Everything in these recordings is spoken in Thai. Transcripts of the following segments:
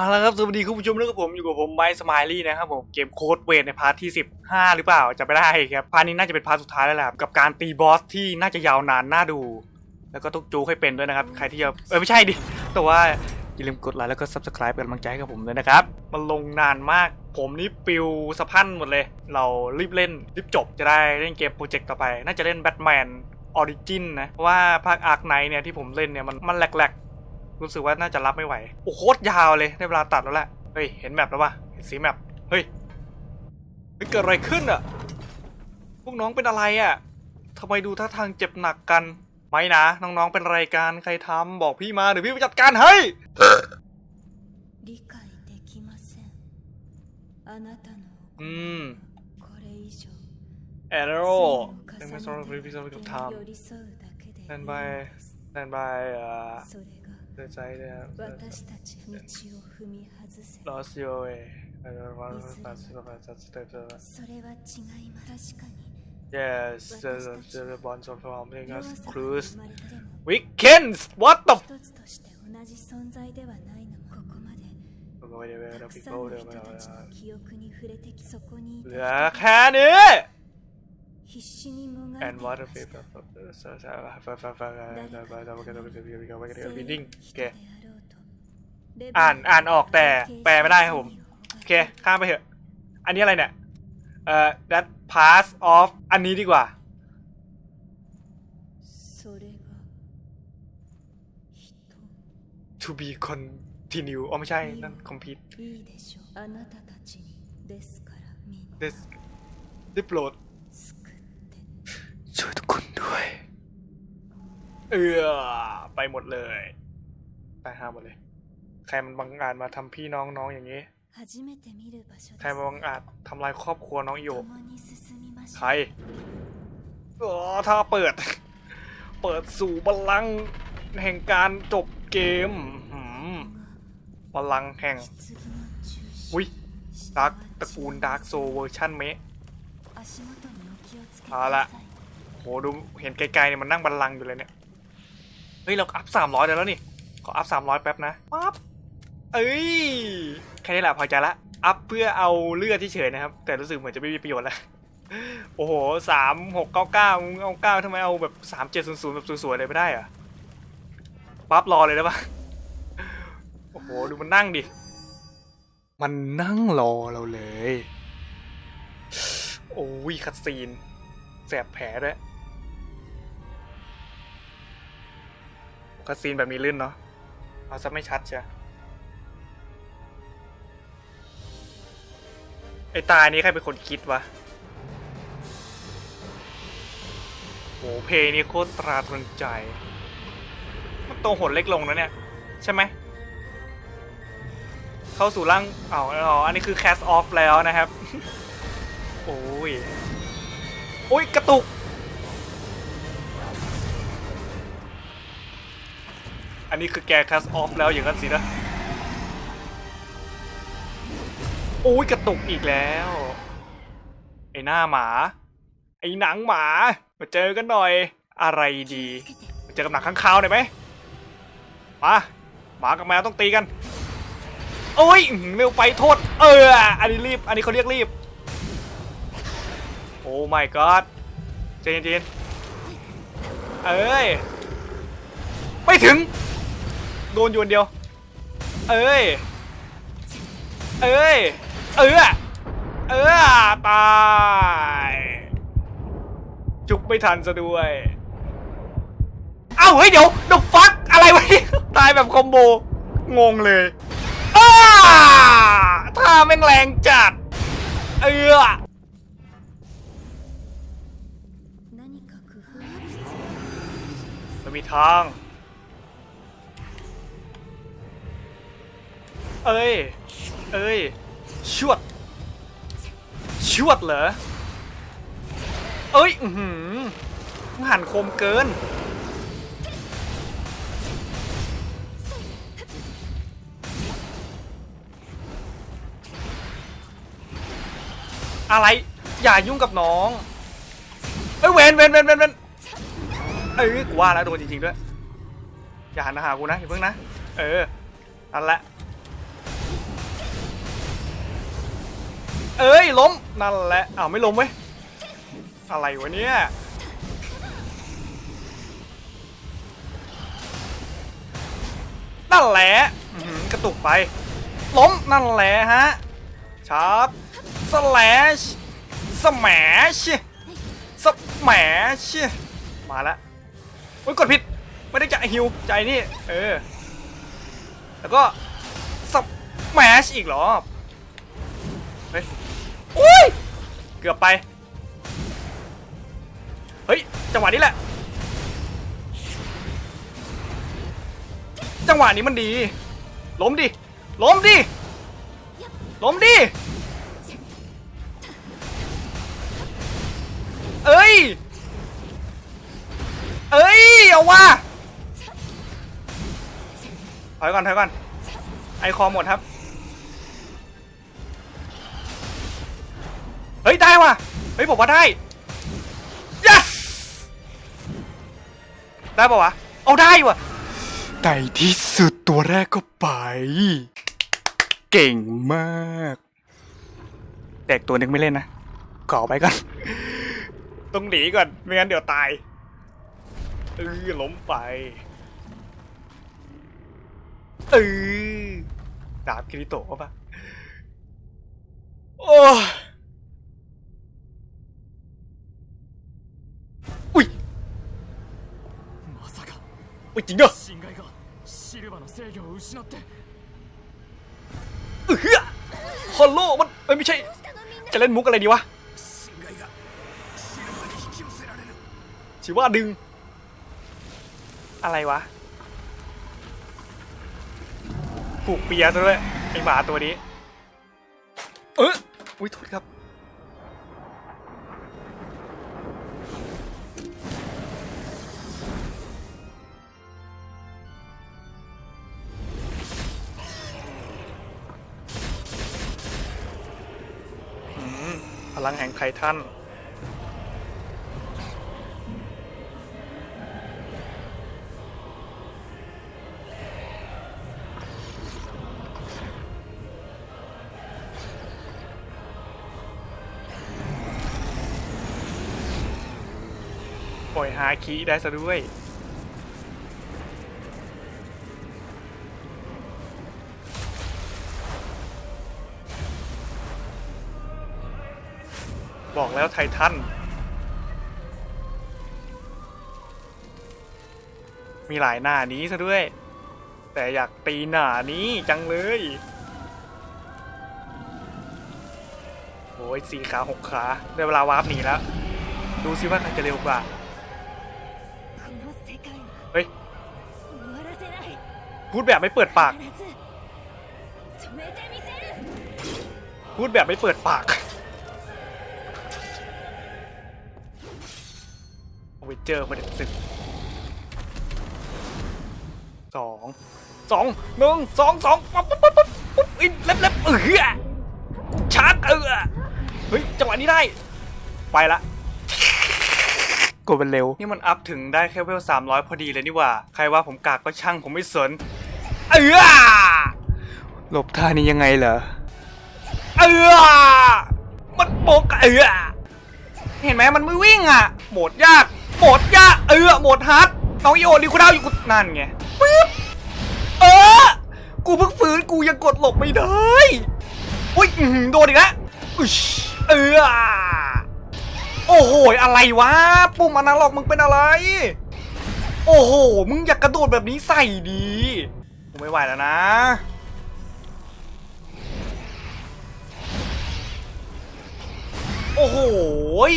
เอาละครับสวัสดีคุณผู้ชมนะครับผมอยู่กับผมไมค์สมายลี่นะครับผมเกมโค้ดเวทในพาร์ทที่ 15 หรือเปล่าจะไม่ได้ครับพาร์ทนี้น่าจะเป็นพาร์ทสุดท้ายแล้วแหละกับการตีบอสที่น่าจะยาวนานน่าดู แล้วก็ต้องจูให้เป็นด้วยนะครับ ใครที่จะเออไม่ใช่ดิแต่ว่าอย่าลืมกดไลค์แล้วก็ subscribe เป็นกำลังใจให้กับผมด้วยนะครับมันลงนานมาก ผมนี่ปิวสะพั่นหมดเลย เรารีบเล่นรีบจบจะได้เล่นเกมโปรเจกต์ต่อไป น่าจะเล่นแบทแมนออริจินนะเพราะว่าภาคอาร์คไนเนี่ยที่ผมเล่นเนี่ยมันมันแหลกๆ รู้สึกว่าน่าจะรับไม่ไหว โอ้โคตรยาวเลยในเวลาตัดแล้วแหละ เฮ้ย เห็นแมปแล้วป่ะเห็นสีแมป เฮ้ยเกิดอะไรขึ้นอะพวกน้องเป็นอะไรอะทำไมดูท่าทางเจ็บหนักกัน ไม่นะ น้องๆเป็นรายการใครทำบอกพี่มาเดี๋ยวพี่ไปจัดการให้อืมแอโร่ยังไม่สำหรับรีวิวสำหรับทำ stand by stand by อ่า the child lost your way and your one passes of such types of Yes, the, the, the bonds of harming us clues. We can What the? F เหลือแค่นี้ 必死にもがい and てい water まし vapor た reading โอเค อ่า อ่าน น อ่า อ่าน น อ อ อ อก ก แต่ แต่ แป แป ล ล ไม่ ไม่ ได้ ได้ ค ค รั รั บบ ผ ผม ม โอ โอ เค เค ข้ามไปเถอะ อันนี้อะไรเนี่ย เอ่อ that pass of อันนี้ดีกว่า それが人 to be continue อ๋อไม่ใช่ นั่น complete いいでしょうあなたたちにですからみんな this ได้โปรด 救って ช่วยทุกคนด้วย เออไปหมดเลยไปห้าหมดเลย ใครมันบังอาจมาทำพี่น้องน้องอย่างนี้ ใครมันบังอาจทำลายครอบครัวน้องโยกใครออถ้าเปิด เปิดสู่บลังแห่งการจบเกมบลังแห่งอุ้ยดาร์กตระกูลดาร์กโซเวอร์ชั่นเมะเอาละ โหดูเห็นไกลๆเนี่ยมันนั่งบัลลังอยู่เลยเนี่ยเฮ้ยเราอัพสามร้อยแล้วนี่ขออัพสามร้อยแป๊บนะปั๊บเอ้ยแค่นี้แหละพอใจละอัพเพื่อเอาเลือดที่เฉยนะครับ แต่รู้สึกเหมือนจะไม่มีประโยชน์แล้วโอ้โหสามหกเก้าเก้าเอาเก้าทำไมเอาแบบสามเจ็ดศูนย์ศูนย์แบบสวยๆเลยไม่ได้อะปั๊บรอเลยได้ปะโอ้โหดูมันนั่งดิ มันนั่งรอเราเลย โอ้ยคัดซีนแสบแผลด้วย คัดซีนแบบมีลื่นเนาะเอาซะไม่ชัดเชียไอ้ตายนี้ใครเป็นคนคิดวะโหเพลงนี้โคตรตราตรึงใจ มันโตหดเล็กลงนะเนี่ย ใช่ไหม เข้าสู่ร่างอ๋ออ๋ออันนี้คือ cast off แล้วนะครับ โอ้ย โอ้ย กระตุก อันนี้คือแก cast off แล้วอย่างนั้นสินะโอ้ยกระตุกอีกแล้ว ไอหน้าหมา ไอหนังหมา มาเจอกันหน่อย อะไรดีมาเจอกับหนังข้างคาวหน่อยไหมมาหมากับแมวต้องตีกันโอ้ยเร็วไปโทษ เออ อันนี้รีบ อันนี้เขาเรียกรีบ โอ้ my god เจนเจนเอ้ย ไม่ถึง โดนอยู่คนเดียว เอ้ย เอ้ย เออเออตายจุกไม่ทันซะด้วย เอ้าเฮ้ยเดี๋ยวเดอฟักอะไรวะตายแบบคอมโบ งงเลยอ้าท่าแม่งแรงจัด เออไม่มีทาง เอ้ย เอ้ย ชวด ชวดเหรอ เอ้ย อือหือมันหันคมเกิน อะไร อย่ายุ่งกับน้อง เอ้ยเวนเวนเวนเวนเวนเอ้ยกูว่าแล้วโดนจริงๆด้วย อย่าหันมาหากูนะอย่าเพิ่งนะ เออนั่นแหละ เอ้ยล้มนั่นแหละอ้าวไม่ล้มเว้ยอะไรวะเนี่ยนั่นแหละกระตุกไป ล้มนั่นแหละฮะชาร์ปสแลชสแมชสแมชมาแล้วโอ้ยกดผิด ไม่ได้จะฮิวใจนี่ เออ แล้วก็สแมชอีกเหรอ เฮ้ยอุ้ยเกือบไป เฮ้ย จังหวะนี้แหละ จังหวะนี้มันดี ล้มดิ ล้มดิ ล้มดิ เอ้ย เอ้ย เอาว่าถอยก่อนถอยก่อน ไอคอหมดครับ ฮ้ยได้ว่ะเฮ้ยผมว่าได้ yes ได้ปะวะเอาได้ว่ะในที่สุดตัวแรกก็ไป เก่งมากแต่อีกตัวหนึงไม่เล่นนะขอไปก่อนต้องหนีก่อนไม่งั้นเดี๋ยวตายเออล้มไปเออดาบคิริโตะปะโอ้ยอุ้ยまさ โอ้ยจริงด้วยเฮ้ยฮอลโหลมันไม่ใช่ จะเล่นมุกอะไรดีวะชิว่าดึง อะไรวะผูกเปียซะด้วยไอหมาตัวนี้ เอออุ้ยโทษครับ ลังแห่งไททันปล่อยฮาคิได้ซะด้วย บอกแล้วไททัน มีหลายหน้านี้ซะด้วย แต่อยากตีหน้านี้จังเลยโอ้ยสี่ขาหกขาได้เวลาวาร์ปหนีแล้ว ดูซิว่าใครจะเร็วกว่า เฮ้ย พูดแบบไม่เปิดปาก พูดแบบไม่เปิดปาก เอาไปเจอมาเด็ดศึกสองสองหนึ่งสองสองปั๊บปั๊บปั๊บปุ๊บอินเล็บเล็บเออชาร์จเออเฮ้ยจังหวะนี้ได้ ไปละกดเป็นเร็ว นี่มันอัพถึงได้แค่เวลสามร้อยพอดีเลยนี่ว่า ใครว่าผมกากก็ช่างผมไม่สน เออหลบท่านี้ยังไงเหรอ เออมันโบกเออเห็นไหมมันไม่วิ่งอะโหมดยาก หมดยากเออหมดฮาร์ดน้องอีโอรีคูดาวอยู่กูนั่นไงปึ๊บเออกูเพิ่งฟื้นกูยังกดหลบไม่ได้อุ้ยโดนอีกแล้วอุ๊ยเออโอ้โหอะไรวะปุ่มอนาล็อกมึงเป็นอะไร โอ้โหมึงอยากกระโดดแบบนี้ใส่ดีกูไม่ไหวแล้วนะโอ้โหย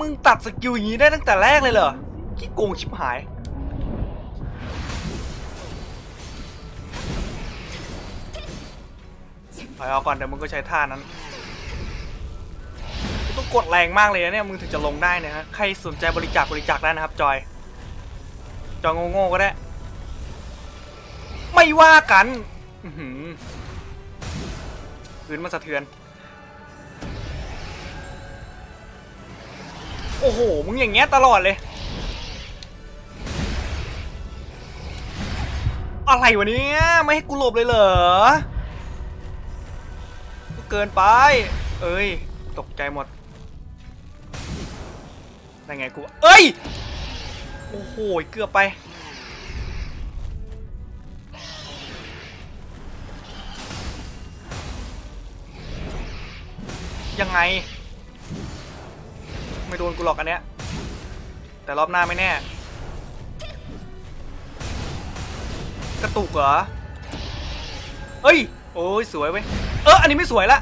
มึงตัดสกิลอย่างนี้ได้ตั้งแต่แรกเลยเหรอขี้โกงชิบหาย ถอยเอาก่อนเดี๋ยวมึงก็ใช้ท่านั้นมึงต้องกดแรงมากเลยนะเนี่ยมึงถึงจะลงได้นะฮะ ใครสนใจบริจาคบริจาคได้นะครับจอย จอยโง่ๆก็ได้ ไม่ว่ากันอืพื้นมันสะเทือน โอ้โห มึงอย่างเงี้ยตลอดเลย อะไรวะเนี่ยไม่ให้กูหลบเลยเหรอก็เกินไป เอ้ย ตกใจหมดได้ไงกู เอ้ย โอ้โห เกือบไป ยังไง ไม่โดนกูหรอกอันเนี้ย แต่รอบหน้าไม่แน่ กระตุกเหรอเอ้ย โอ้ยสวยเว้ย เออ อันนี้ไม่สวยละ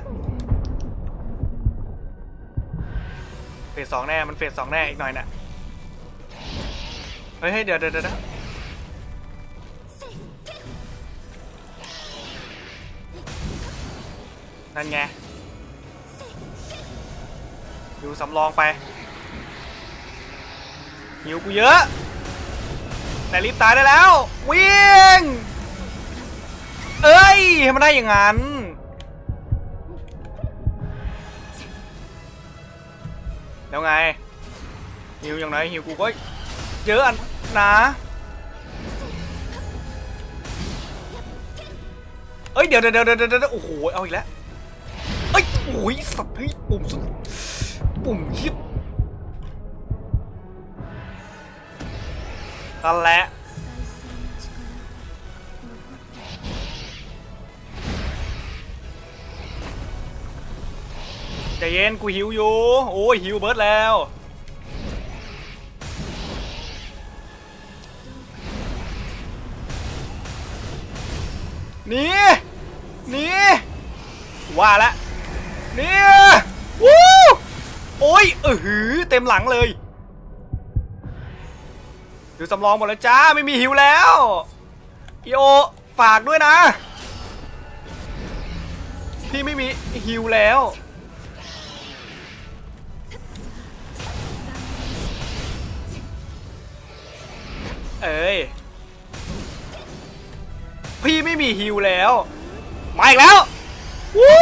เฟสสองแน่ มันเฟสสองแน่อีกหน่อยน่ะเฮ้ยเฮ้ยเดี๋ยวเดี๋ยวเดี๋ยวนั่นไงดูสำรองไป หิวกูเยอะ แต่รีบตายได้แล้ว วิ่ง เอ้ยทำไมได้อย่างนั้น แล้วไงหิวอย่างไรหิวกูก็เยอะอันนะเอ้ยเดี๋ยวเดี๋ยวเดี๋ยวเดี๋ยวเดี๋ยวโอ้โหเอาอีกแล้วเอ้ยโอ้ยสับเฮ้ยปุ่มสุดปุ่มยิบ นั่นแหละใจเย็นกูหิวอยู่ โอ้ยหิวเบิร์ดแล้วหนี่นี่ว่าละนี่วู้โอ้ยเออหือเต็มหลังเลย ดูสำรองหมดแล้วจ้าไม่มีหิวแล้วอีโอฝากด้วยนะ พี่ไม่มีฮิวแล้ว เอ้ยพี่ไม่มีฮิวแล้ว มาอีกแล้ววู้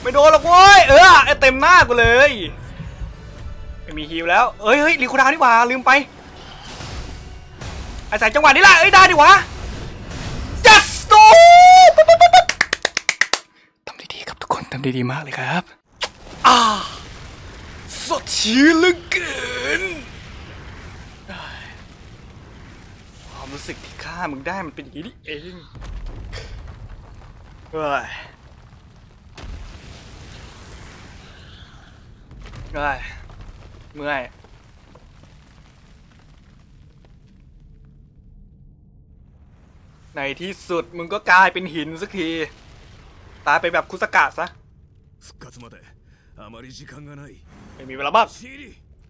ไม่โดนหรอกเว้ยเออไอเต็มหน้ากูเลย ไม่มีฮิวแล้ว เอ้ยเฮ้ยรีคูดาวนี่หว่าลืมไป อาศัยจังหวะนี้แหละเอ้ยได้ดิวะ yes go ทำด้ดีครับทุกคนทำด้ดีมากเลยครับอ่าสดชื่นเหลือเกินความรู้สึกที่ฆ่ามึงได้มันเป็นอย่างนี้นี่เองเฮ้ยเฮ้ยเมื่อย ในที่สุดมึงก็กลายเป็นหินสักที ตายไปแบบคุสกะซะไม่มีเวลาบ้าง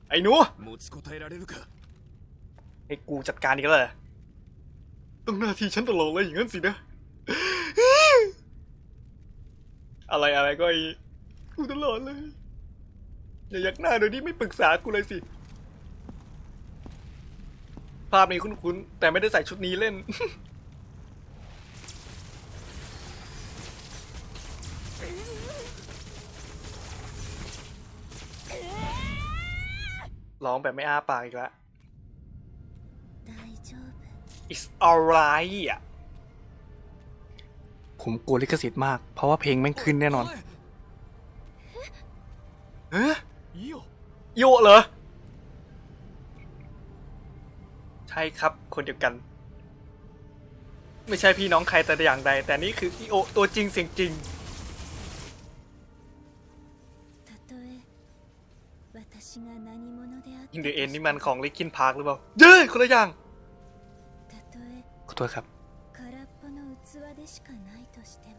ไอ้หนูไอ้กูจัดการอีกแล้วต้องหน้าที่ฉันตลอดเลยอย่างนั้นสินะ อะไรอะไรก็ไอ้กูตลอดเลย อย่ายักหน้าโดยที่ไม่ปรึกษากูเลยสิ ภาพนี้คุ้นๆแต่ไม่ได้ใส่ชุดนี้เล่น ร้องแบบไม่อ้าปากอีกแล้ว It's alright อะ ผมกลัวลิขสิทธิ์มาก เพราะว่าเพลงแม่งขึ้นแน่นอนเฮ้ยโยเหรอ ใช่ครับคนเดียวกัน ไม่ใช่พี่น้องใครแต่อย่างใด แต่นี่คืออีโอตัวจริงเสียงจริง であっ ยิงเดเอ็นนี่มันของลิคินพาร์คหรือเปล่า เย้ยคนละอย่าง たとえ ขอโทษครับ 空っぽの器でしかないとしても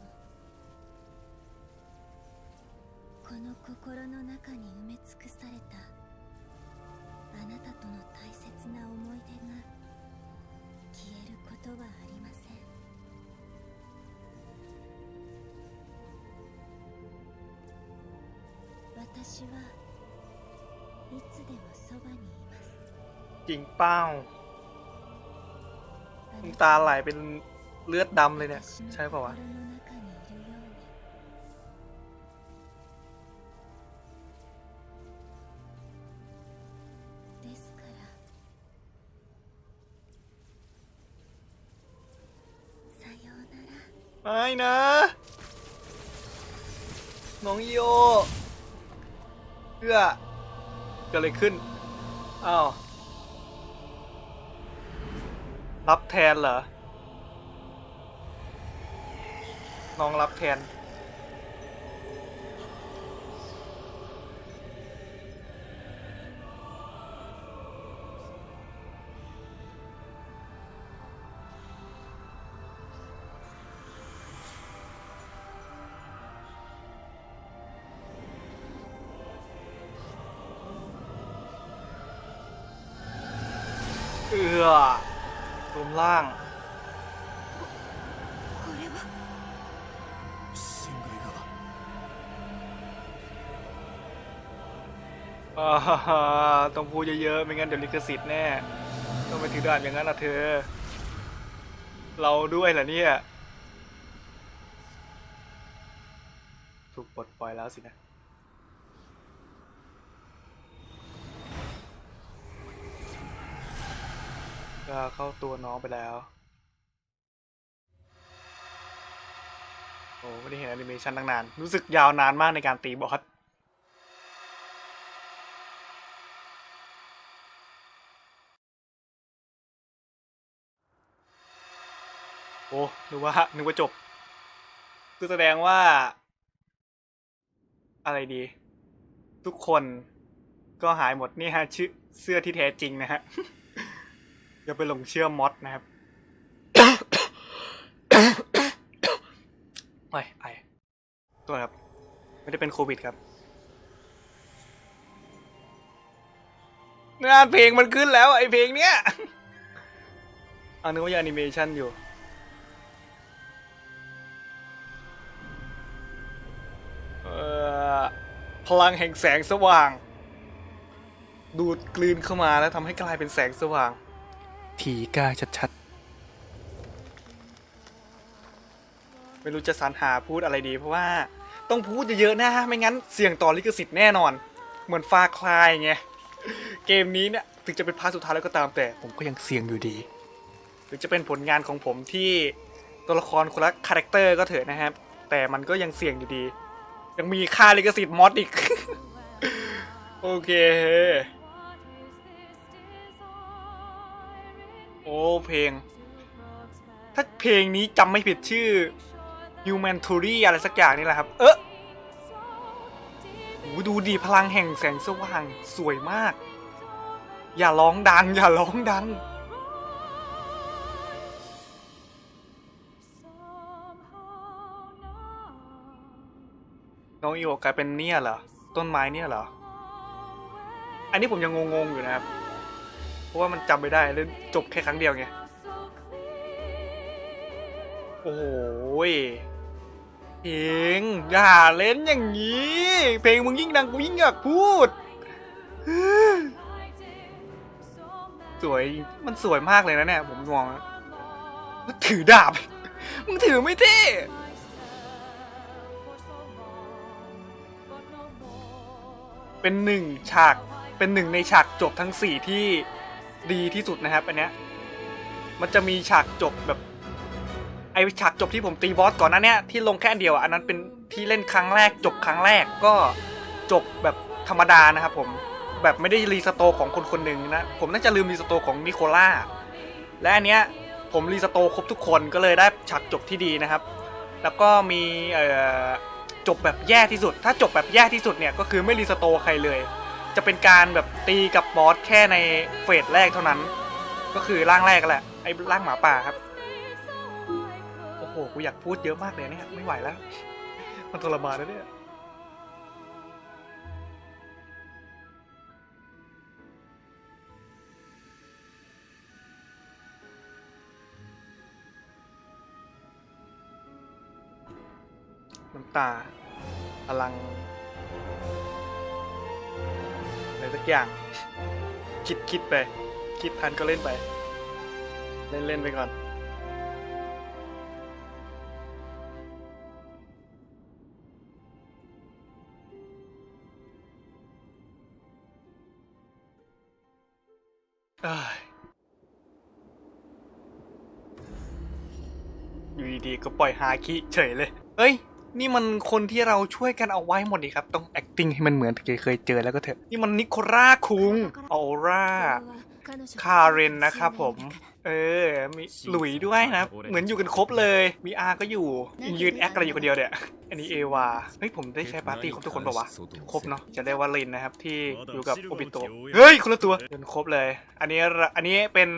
この心の中に埋め尽くされたあなたとの大切な思い出が消えることはありません私は จริงเป้าน้ตาไหลเป็นเลือดดำเลยเนี่ย ใช่ป่าวะไม่นะ น้องโยเพื่อ เกิดอะไรขึ้น อ้าว รับแทนเหรอ น้องรับแทน ล่าง ต้องพูดเยอะๆ ไม่งั้นเดี๋ยวลิขสิทธิ์แน่ ต้องไปถือด่านอย่างนั้นอะเธอ เราด้วยเหรอเนี่ย ถูกปลดปล่อยแล้วสินะ ก็เข้าตัวน้องไปแล้ว โอ้ไม่ได้เห็นแอนิเมชันตั้งนาน รู้สึกยาวนานมากในการตีบอสโอ้นึกว่านึกว่าจบ คือแสดงว่า อะไรดี ทุกคนก็หายหมดนี่ฮะชื่อเสื้อที่แท้จริงนะฮะ อย่าไปหลงเชื่อมอดนะครับไอไอตัวครับ ไม่ได้เป็นโควิดครับงานเพลงมันขึ้นแล้ว ไอเพลงเนี้ยอันนึกว่ายังแอนิเมชันอยู่เอ่อพลังแห่งแสงสว่าง ดูดกลืนเข้ามาแล้วทำให้กลายเป็นแสงสว่าง ทีกล้าชัดๆ ไม่รู้จะสรรหาพูดอะไรดี เพราะว่าต้องพูดเยอะๆนะไม่งั้นเสี่ยงต่อลิขสิทธิ์แน่นอน เหมือนฟาคลายไง เกมนี้เนี่ยถึงจะเป็นพาร์ทสุดท้ายแล้วก็ตามแต่ผมก็ยังเสี่ยงอยู่ดี หรือจะเป็นผลงานของผมที่ตัวละครคนละคาแรคเตอร์ก็เถอะนะครับ แต่มันก็ยังเสี่ยงอยู่ดี ยังมีค่าลิขสิทธิ์มอดอีก โอเค โอ้เพลง ถ้าเพลงนี้จำไม่ผิดชื่อ Human t o r y อะไรสักอย่างนี่แหละครับ เออโอ้ดูดีพลังแห่งแสงสว่างสวยมาก อย่าร้องดัง อย่าร้องดังน้องอีโอกลายเป็นเนี่ยเหรอ ต้นไม้เนี่ยเหรอ อันนี้ผมยังงงๆอยู่นะครับ เพราะว่ามันจำไม่ได้เล่นจบแค่ครั้งเดียวไง โอ้โหเพลงอย่าเล่นอย่างนี้ เพลงมึงยิ่งดังกูยิ่งอยากพูด สวยมันสวยมากเลยนะเนี่ย ผมมองนถือดาบ มึงถือไม่เท่เป็นหนึ่งฉากเป็นหนึ่งในฉากจบทั้งสี่ที่ ดีที่สุดนะครับอันเนี้ยมันจะมีฉากจบแบบไอฉากจบที่ผมตีบอสก่อนหน้าเนี้ยที่ลงแค่เดียวอันนั้นเป็นที่เล่นครั้งแรก จบครั้งแรกก็จบแบบธรรมดานะครับผมแบบไม่ได้รีสโตของคนคนหนึ่งนะผมน่าจะลืมรีสโตของนิโคล่าและอันเนี้ยผมรีสโตครบทุกคนก็เลยได้ฉากจบที่ดีนะครับ แล้วก็มีจบแบบแย่ที่สุด ถ้าจบแบบแย่ที่สุดเนี่ยก็คือไม่รีสโตใครเลย จะเป็นการแบบตีกับบอสแค่ในเฟสแรกเท่านั้น ก็คือร่างแรกแหละไอ้ร่างหมาป่าครับ โอ้โห กูอยากพูดเยอะมากเลยเนี่ย ไม่ไหวแล้ว มันทรมานนะเนี่ย น้ำตาพลัง อะไรสักอย่าง คิดคิดไป คิดทันก็เล่นไป เล่นเล่นไปก่อนเอ้ยอยู่ดีๆก็ปล่อยฮาคิเฉยเลย เอ้ย นี่มันคนที่เราช่วยกันเอาไว้หมดดีครับ ต้อง acting ให้มันเหมือนที่เคยเจอแล้วก็เถอะ นี่มันนิโคล่าคุงออร่า คาเรนนะครับผม เออ มีหลุยด้วยนะ เหมือนอยู่กันครบเลย มีอาก็อยู่ ยืนแอคอะไรอยู่คนเดียวเนี่ย อันนี้เอวา เฮ้ย ผมได้ใช้ปาร์ตี้ครบทุกคนป่าวะ ครบเนาะ จะได้ว่าลินนะครับ ที่อยู่กับโอบิโตะ เฮ้ย คนละตัวจนครบเลย อันนี้ อันนี้เป็น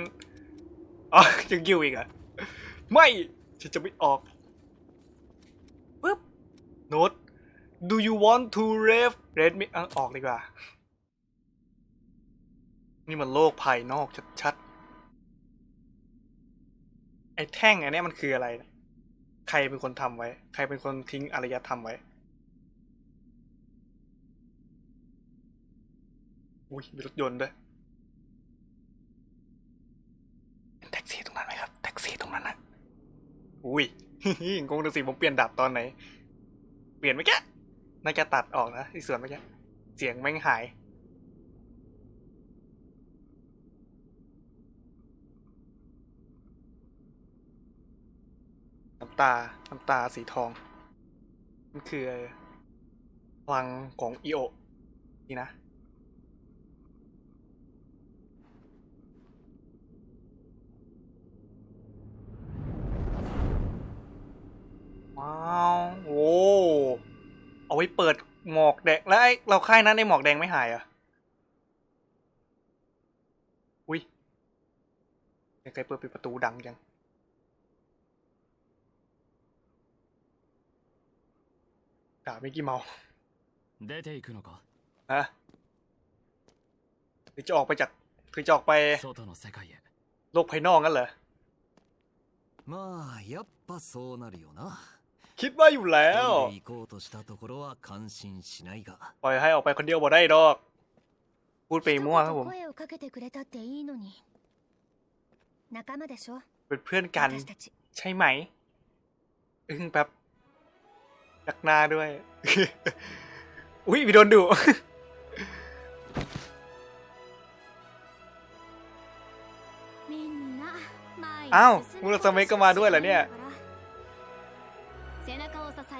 อ๋อยังยิวอีกอะไม่ ฉันจะไม่ออก โน้ต do you want to rave red me อะออกดีกว่า นี่มันโลกภายนอกชัดๆ ไอ้แท่งอันนี้มันคืออะไร ใครเป็นคนทำไว้ ใครเป็นคนทิ้งอารยธรรมไว้ อุ้ยมีรถยนต์ด้วยแท็กซี่ตรงนั้นไหมครับ แท็กซี่ตรงนั้นนะอุ้ยงงดูสิผมเปลี่ยนดับตอนไหน เปลี่ยนเมื่อกี้น่าจะตัดออกนะที่ส่วนเมื่อกี้เสียงแม่งหาย น้ำตา น้ำตาสีทอง มันคือพลังของอีโอนี่นะ ไว้เปิดหมอกแดง แล้วไอ้เราค่ายนั้นในหมอกแดงไม่หายเหรอ่ะ อุ้ยยังไงเปิดปิดประตูดังจัง ด่าไม่กี่เมา 出ていくのか ฮะหรือจะออกไปจากคือจะออกไป 外の世界へ โลกภายนอกงั้นเหรอ まあやっぱそうなるよな คิดว่าอยู่แล้ว ปล่อยให้ออกไปคนเดียวบ่ได้ดอก พูดไปมั่วครับผม เป็นเพื่อนกัน ใช่ไหม อึ้งแบบดักหน้าด้วย อุ้ยมีโดนดุอ้าว มุรสเมกก็มาด้วยเหรอเนี่ย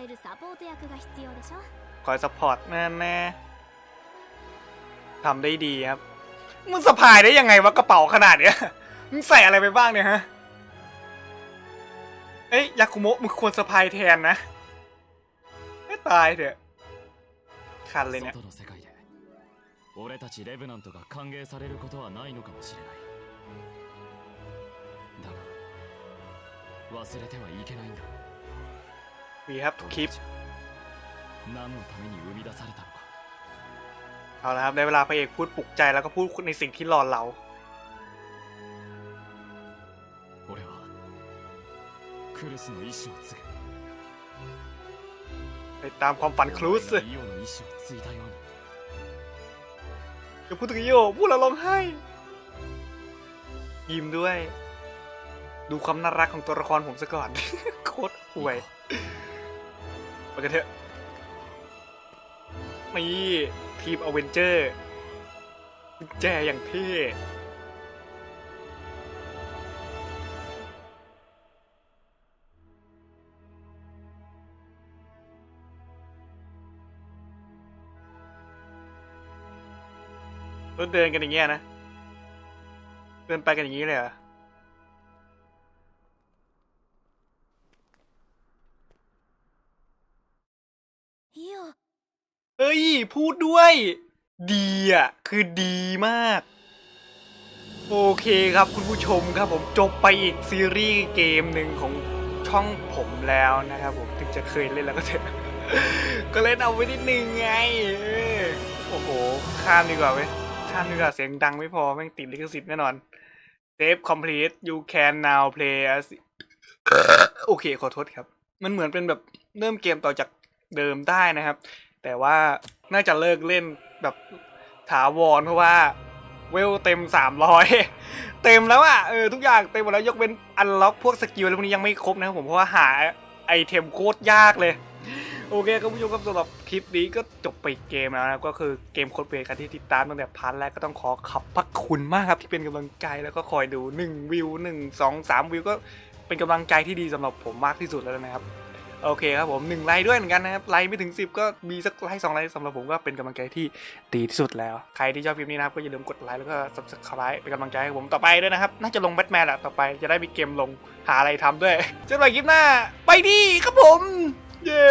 えるサポート役が必要でしょ คอยซัพพอร์ตแน่แน่ๆทำได้ดีครับ มึงสะพายได้ยังไงวะกระเป๋าขนาดเนี้ย มึงใส่อะไรไปบ้างเนี่ยฮะ เอ้ยยาคุโมะมึงควรสะพายแทนนะไม่ตายเถอะคันเลยเนี่ย 外の世界で俺たちレブナントが歓迎されることはないのかもしれないだが忘れてはいけないんだ We have to keep เอาละครับในเวลาพระเอกพูดปลุกใจแล้วก็พูดในสิ่งที่หลอนเราไปตามความฝันครูสจะพูดถึงโยพูดแล้วร้องไห้ ยิ้มด้วย ดูความน่ารักของตัวละครผมซะก่อน โคตรห่วย กันเถอะนี่ทีมอเวนเจอร์แจอย่างเท่เดินกันอย่างเงี้ยนะ เดินไปกันอย่างนี้เลยเหรอ พูดด้วย ดีอะ คือดีมาก โอเคครับคุณผู้ชมครับผมจบไปอีกซีรีส์เกมหนึ่งของช่องผมแล้วนะครับผมถึงจะเคยเล่นแล้วก็เถอะก็เล่นเอาไว้นิดนึงไง โอ้โห ข้ามดีกว่าเว้ย ข้ามดีกว่าเสียงดังไม่พอ แม่งติดลิขสิทธิ์แน่นอน Save complete you can now play as โอเค ขอโทษครับ มันเหมือนเป็นแบบเริ่มเกมต่อจากเดิมได้นะครับ แต่ว่าน่าจะเลิกเล่นแบบถาวรเพราะว่าเวลเต็ม 300 เต็มแล้วอะเออทุกอย่างเต็มหมดแล้วยกเว้นอันล็อกพวกสกิลอะไรพวกนี้ยังไม่ครบนะครับผมเพราะว่าหาไอเทมโคตรยากเลย โอเคครับผู้ชมครับสำหรับคลิปนี้ก็จบไปเกมแล้วนะก็คือเกมโคดเวย์กันที่ติดตามตั้งแต่พาร์ทแรกก็ต้องขอขอบพระคุณมากครับที่เป็นกำลังใจแล้วก็คอยดู 1 วิว 1 2 3 วิวก็เป็นกำลังใจที่ดีสำหรับผมมากที่สุดแล้วนะครับ โอเคครับผมหนึ่งไลค์ด้วยเหมือนกันนะครับไลค์ไม่ถึง 10 ก็มีสักไลค์สองไลค์สำหรับผมก็เป็นกำลังใจที่ดีที่สุดแล้ว ใครที่ชอบคลิปนี้นะครับก็อย่าลืมกดไลค์แล้วก็ subscribe เป็นกำลังใจให้ผมต่อไปด้วยนะครับ น่าจะลงแบทแมนแหละต่อไปจะได้มีเกมลงหาอะไรทำด้วยเจอกันใหม่คลิปหน้า ไปดีครับผม เย้